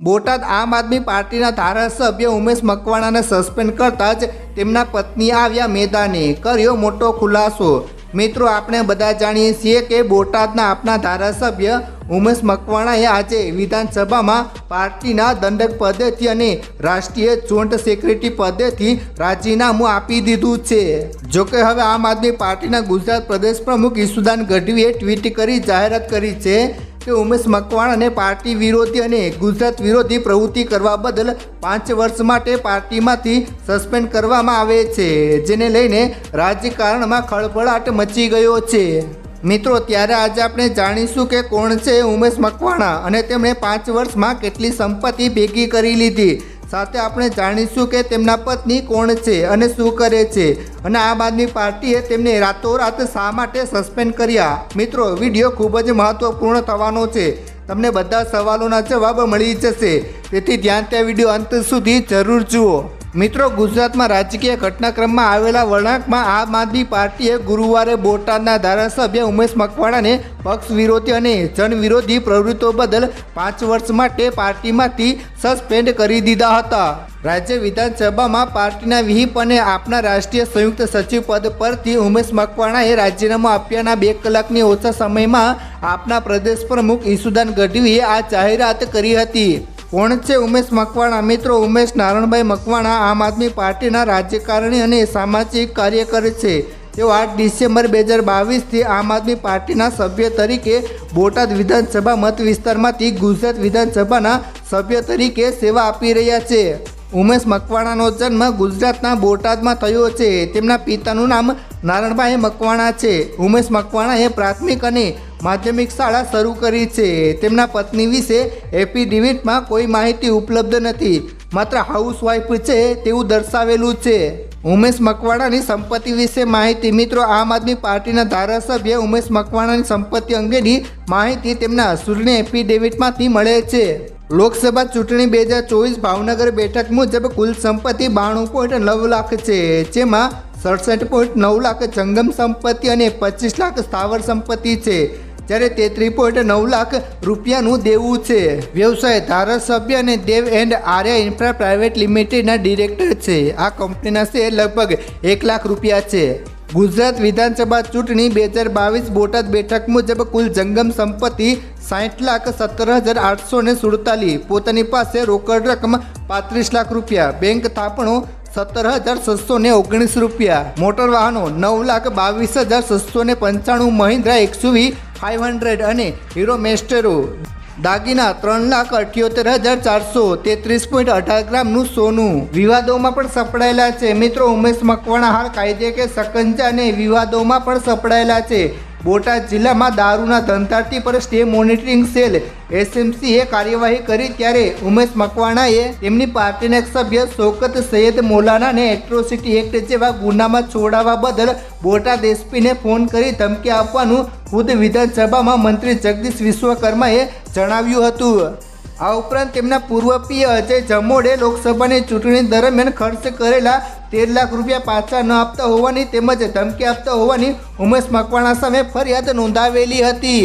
બોટાદ આમ આદમી પાર્ટીના ધારાસભ્ય ઉમેશ મકવાણાને સસ્પેન્ડ કરતા જ તેમના પત્ની આવ્યા મેદાને. કર્યો મોટો ખુલાસો. મિત્રો, આપણે બધા જાણીએ છીએ કે બોટાદના આપના ધારાસભ્ય ઉમેશ મકવાણાએ આજે વિધાનસભામાં પાર્ટીના દંડક પદેથી અને રાષ્ટ્રીય જોઈન્ટ સેક્રેટરી પદેથી રાજીનામું આપી દીધું છે. જોકે હવે આમ આદમી પાર્ટીના ગુજરાત પ્રદેશ પ્રમુખ ઈસુદાન ગઢવીએ ટ્વીટ કરી જાહેરાત કરી છે કે ઉમેશ મકવાણાને પાર્ટી વિરોધી અને ગુજરાત વિરોધી પ્રવૃત્તિ કરવા બદલ પાંચ વર્ષ માટે પાર્ટીમાંથી સસ્પેન્ડ કરવામાં આવે છે, જેને લઈને રાજકારણમાં ખળભળાટ મચી ગયો છે. મિત્રો, ત્યારે આજે આપણે જાણીશું કે કોણ છે ઉમેશ મકવાણા અને તેમણે પાંચ વર્ષમાં કેટલી સંપત્તિ ભેગી કરી લીધી. સાથે આપણે જાણીશું કે તેમના પત્ની કોણ છે અને શું કરે છે. અને આમ આદમી પાર્ટીએ તેમને રાતોરાત શા માટે સસ્પેન્ડ કર્યા? મિત્રો વીડિયો ખૂબ જ મહત્વપૂર્ણ થવાનો છે. તમને બધા સવાલોના જવાબ મળી જશે. તેથી ધ્યાન ત્યાં વીડિયો અંત સુધી જરૂર જુઓ. મિત્રો, ગુજરાતમાં રાજકીય ઘટનાક્રમમાં આવેલા વળાંકમાં આમ આદમી પાર્ટીએ ગુરુવારે બોટાદના ધારાસભ્ય ઉમેશ મકવાણાને પક્ષ વિરોધી અને જનવિરોધી પ્રવૃત્તિઓ બદલ પાંચ વર્ષ માટે પાર્ટીમાંથી સસ્પેન્ડ કરી દીધા હતા. રાજ્ય વિધાનસભામાં પાર્ટીના વિહિપ અને આપના રાષ્ટ્રીય સંયુક્ત સચિવ પદ પરથી ઉમેશ મકવાણાએ રાજીનામું આપ્યાના બે કલાકની ઓછા સમયમાં આપના પ્રદેશ પ્રમુખ ઈસુદાન ગઢવીએ આ જાહેરાત કરી હતી. કોણ છે ઉમેશ મકવાણા. મિત્રો, ઉમેશ નારણભાઈ મકવાણા આમ આદમી પાર્ટીના રાજ્યકારણી અને સામાજિક કાર્યકર છે. તેઓ આઠ ડિસેમ્બર બે હજાર બાવીસથી આમ આદમી પાર્ટીના સભ્ય તરીકે બોટાદ વિધાનસભા મત વિસ્તારમાંથી ગુજરાત વિધાનસભાના સભ્ય તરીકે સેવા આપી રહ્યા છે. ઉમેશ મકવાણાનો જન્મ ગુજરાતના બોટાદમાં થયો છે. તેમના પિતાનું નામ નારણભાઈ મકવાણા છે. ઉમેશ મકવાણાએ પ્રાથમિક અને માધ્યમિક શાળા શરૂ કરી છે. તેમના પત્ની વિશે એફિડેવિટમાં કોઈ માહિતી ઉપલબ્ધ નથી. માત્ર હાઉસવાઈફ છે તેવું દર્શાવેલું છે. ઉમેશ મકવાણાની સંપત્તિ વિશે માહિતી. મિત્રો, આમ આદમી પાર્ટીના ધારાસભ્ય ઉમેશ મકવાણાની સંપત્તિ અંગેની માહિતી તેમના અસુરની એફિડેવિટમાંથી મળે છે. લોકસભા ચૂંટણી બે હજાર ચોવીસ ભાવનગર બેઠક મુજબ કુલ સંપત્તિ બાણું પોઈન્ટ નવ લાખ છે, જેમાં સડસઠ પોઈન્ટ નવ લાખ જંગમ સંપત્તિ અને પચીસ લાખ સ્થાવર સંપત્તિ છે. જ્યારે તેત્રી પોઈન્ટ નવ લાખ રૂપિયાનું દેવું છે. વ્યવસાય ધારાસભ્ય અને Dev and Arya infra private લિમિટેડના ડિરેક્ટર છે. આ કંપનીના શેર લગભગ એક લાખ રૂપિયા છે. ગુજરાત વિધાનસભા ચૂંટણી બે હજાર બાવીસ બોટાદ બેઠક મુજબ કુલ જંગમ સંપત્તિ સાઠ લાખ સત્તર હજાર આઠસો ને સુડતાલીસ. પોતાની પાસે રોકડ રકમ પાંત્રીસ લાખ રૂપિયા. બેંક થાપણો સત્તર હજાર છસો ને ઓગણીસ રૂપિયા. મોટર વાહનો નવ લાખ બાવીસ હજાર છસો ને પંચાણું મહિન્દ્રા એકસુવી ફાઇવ હંડ્રેડ અને હીરો મેસ્ટેરો. દાગીના ત્રણ લાખ અઠ્યોતેર હજાર ચારસો તેત્રીસ પોઈન્ટ અઢાર ગ્રામનું સોનું. વિવાદોમાં પણ સપડાયેલા છે. મિત્રો, ઉમેશ મકવાણા હાલ કાયદે કે સકંજા અને વિવાદોમાં પણ સપડાયેલા છે. બોટાદ જિલ્લામાં દારૂના ધંધાર્થી પર સ્ટે મોનિટરિંગ સેલ એસએમસીએ કાર્યવાહી કરી ત્યારે ઉમેશ મકવાણાએ તેમની પાર્ટીના એક સભ્ય શોકત સૈયદ મોલાનાને એટ્રોસિટી એક્ટ જેવા ગુનામાં છોડાવવા બદલ બોટાદ એસપીને ફોન કરી ધમકી આપવાનું ખુદ વિધાનસભામાં મંત્રી જગદીશ વિશ્વકર્માએ જણાવ્યું હતું. આ ઉપરાંત તેમના પૂર્વ પીએ અજય જમોડે લોકસભાની ચૂંટણી દરમિયાન ખર્ચ કરેલા તેર લાખ રૂપિયા પાછા ન આપતા હોવાની તેમજ ધમકી આપતા હોવાની ઉમેશ મકવાણા સામે ફરિયાદ નોંધાવેલી હતી.